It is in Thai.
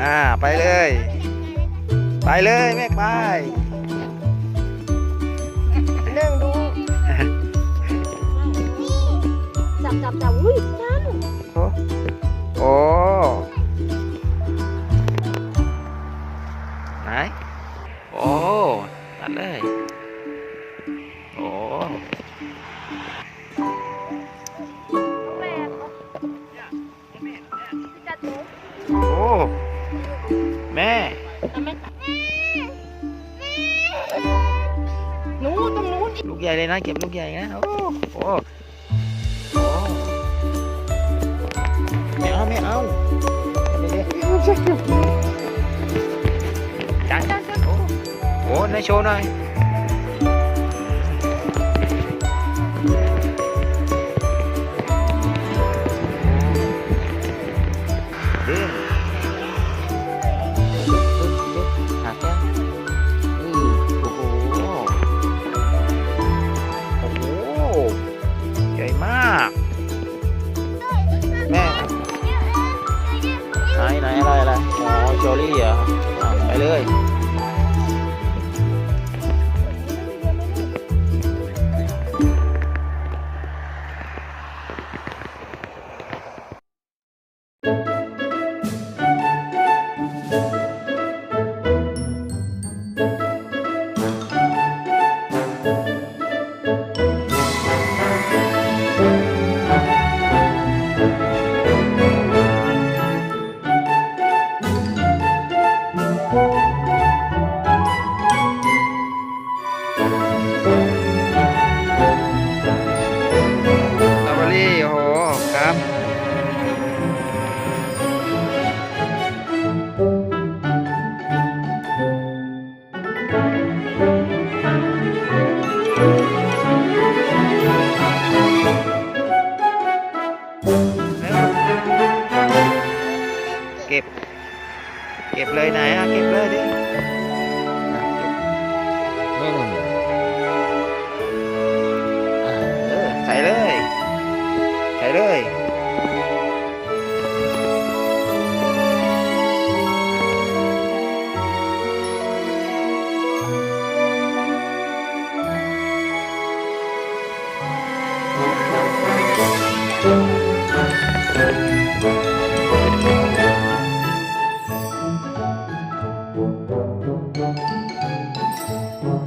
อ่าไปเลย ไปเลยแม่ไปเรื่องดูจับจับจับอุ้ยจันโอ้โอ้ไหนโอ้ตัดเลยโอ้แม่จัดหนูโอ้ แม่หนูตรงนู้นลูกใหญ่เลยนะ เก็บลูกใหญ่นะ โอ้โหโอ้ไม่เอาไม่เอาเดี๋ยวๆจังจังจังโอ้โหนโชว์หน่อยากแม่ไหนไหนอะไรอะไรอ๋อโจลี่เหรอไปเลย เก็บ เก็บเลยไหนอะเก็บเลยดิอ่นี่ใส่เลย ใส่เลย Música